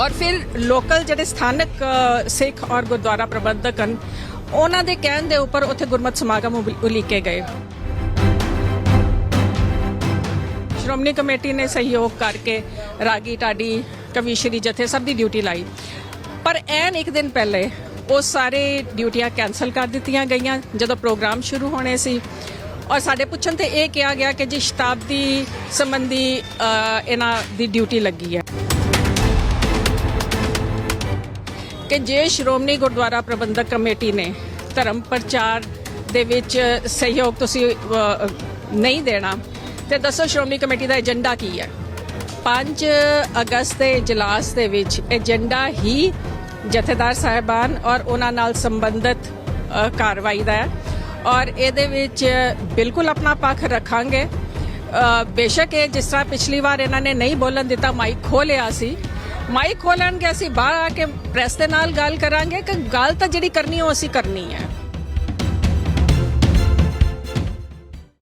ਔਰ ਫਿਰ ਲੋਕਲ ਜਿਹੜੇ ਸਥਾਨਕ ਸਿੱਖ ਔਰ ਗੁਰਦੁਆਰਾ ਪ੍ਰਬੰਧਕ ਹਨ, ਉਹਨਾਂ ਦੇ ਕਹਿਣ ਦੇ ਉੱਪਰ ਉੱਥੇ ਗੁਰਮਤ ਸਮਾਗਮ ਉਲ- ਉਲੀਕੇ ਗਏ। ਸ਼੍ਰੋਮਣੀ ਕਮੇਟੀ ਨੇ ਸਹਿਯੋਗ ਕਰਕੇ ਰਾਗੀ ਢਾਡੀ ਕਵੀਸ਼ਰੀ ਜਥੇ ਸਭ ਦੀ ਡਿਊਟੀ ਲਾਈ। ਪਰ ਐਨ ਇੱਕ ਦਿਨ ਪਹਿਲੇ ਉਹ ਸਾਰੇ ਡਿਊਟੀਆਂ ਕੈਨਸਲ ਕਰ ਦਿੱਤੀਆਂ ਗਈਆਂ, ਜਦੋਂ ਪ੍ਰੋਗਰਾਮ ਸ਼ੁਰੂ ਹੋਣੇ ਸੀ। ਔਰ ਸਾਡੇ ਪੁੱਛਣ ਤੇ ਇਹ ਕਿਹਾ ਗਿਆ ਕਿ ਜੀ ਸ਼ਤਾਬਦੀ ਸੰਬੰਧੀ ਇਹਨਾਂ ਦੀ ਡਿਊਟੀ ਲੱਗੀ ਹੈ। ਕਿ ਜੇ ਸ਼੍ਰੋਮਣੀ ਗੁਰਦੁਆਰਾ ਪ੍ਰਬੰਧਕ ਕਮੇਟੀ ਨੇ ਧਰਮ ਪ੍ਰਚਾਰ ਦੇ ਵਿੱਚ ਸਹਿਯੋਗ ਤੁਸੀਂ ਨਹੀਂ ਦੇਣਾ, ਤੇ ਦੱਸੋ ਸ਼੍ਰੋਮਣੀ ਕਮੇਟੀ ਦਾ ਏਜੰਡਾ ਕੀ ਹੈ? 5 ਅਗਸਤ ਦੇ ਇਜਲਾਸ ਦੇ ਵਿੱਚ ਏਜੰਡਾ ਹੀ ਜਥੇਦਾਰ ਸਾਹਿਬਾਨ ਔਰ ਉਹਨਾਂ ਨਾਲ ਸੰਬੰਧਿਤ ਕਾਰਵਾਈ ਦਾ ਹੈ ਔਰ ਇਹਦੇ ਵਿੱਚ ਬਿਲਕੁਲ ਆਪਣਾ ਪੱਖ ਰੱਖਾਂਗੇ। ਬੇਸ਼ੱਕ ਇਹ ਜਿਸ ਤਰ੍ਹਾਂ ਪਿਛਲੀ ਵਾਰ ਇਹਨਾਂ ਨੇ ਨਹੀਂ ਬੋਲਣ ਦਿੱਤਾ, ਮਾਈਕ ਖੋਲਿਆ ਸੀ ਮਾਈਕ ਖੋਲਣਗੇ, ਅਸੀਂ ਬਾਹਰ ਆ ਕੇ ਪ੍ਰੈਸ ਦੇ ਨਾਲ ਗੱਲ ਕਰਾਂਗੇ ਕਿ ਗੱਲ ਤਾਂ ਜਿਹੜੀ ਕਰਨੀ ਉਹ ਅਸੀਂ ਕਰਨੀ ਹੈ।